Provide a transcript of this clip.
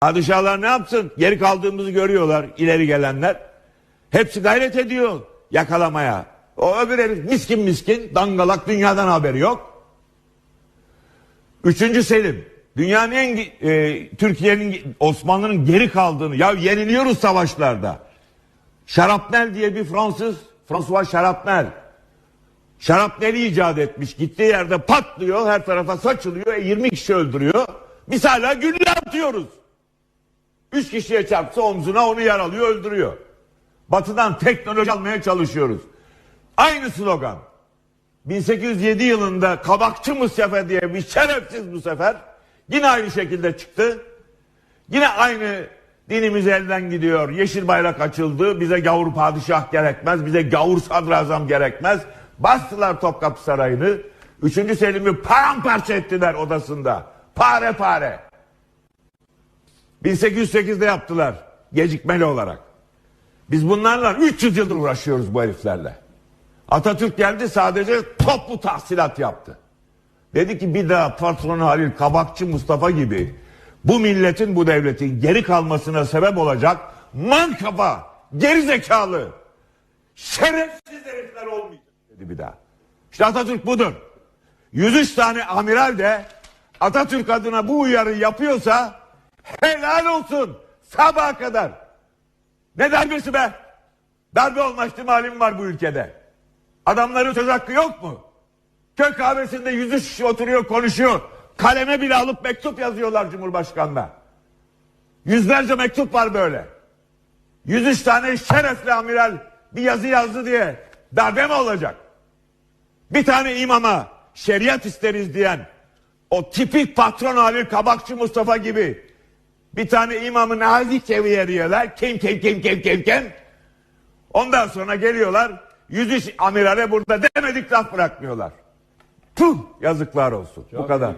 Padişahlar ne yapsın? Geri kaldığımızı görüyorlar ileri gelenler. Hepsi gayret ediyor yakalamaya. O öbür herif miskin miskin dangalak dünyadan haberi yok. Üçüncü Selim. Dünyanın en e, Türkiye'nin Osmanlı'nın geri kaldığını ya yeniliyoruz savaşlarda. Şarapnel diye bir Fransız François Şarapnel. Şarapneli icat etmiş. Gittiği yerde patlıyor, her tarafa saçılıyor, e, 20 kişi öldürüyor. Biz hala gülle atıyoruz. Üç kişiye çarpsa omzuna onu yaralıyor, öldürüyor. Batıdan teknoloji almaya çalışıyoruz. Aynı slogan. 1807 yılında Kabakçı Mustafa diye bir şerefsiz bu sefer yine aynı şekilde çıktı. Yine aynı dinimiz elden gidiyor. Yeşil bayrak açıldı. Bize gavur padişah gerekmez. Bize gavur sadrazam gerekmez. Bastılar Topkapı Sarayı'nı. Üçüncü Selim'i paramparça ettiler odasında. Pare pare. 1808'de yaptılar. Gecikmeli olarak. Biz bunlarla 300 yıldır uğraşıyoruz bu heriflerle. Atatürk geldi sadece toplu tahsilat yaptı. Dedi ki bir daha patron Halil Kabakçı Mustafa gibi bu milletin bu devletin geri kalmasına sebep olacak man kafa, geri zekalı, şerefsiz herifler olmayacak dedi bir daha. İşte Atatürk budur. 103 tane amiral de Atatürk adına bu uyarı yapıyorsa helal olsun sabaha kadar. Ne darbesi be? Darbe olma ihtimalim var bu ülkede. Adamların söz hakkı yok mu? Köy kahvesinde yüzü kişi oturuyor konuşuyor. Kaleme bile alıp mektup yazıyorlar Cumhurbaşkanı'na. Yüzlerce mektup var böyle. 103 tane şerefli amiral bir yazı yazdı diye darbe mi olacak? Bir tane imama şeriat isteriz diyen o tipik patron Halil Kabakçı Mustafa gibi bir tane imamı nazik seviyeliyorlar. Kim kim kim kim kim kim. Ondan sonra geliyorlar 103 amirale burada demedik laf bırakmıyorlar. Puh yazıklar olsun. Bu kadar.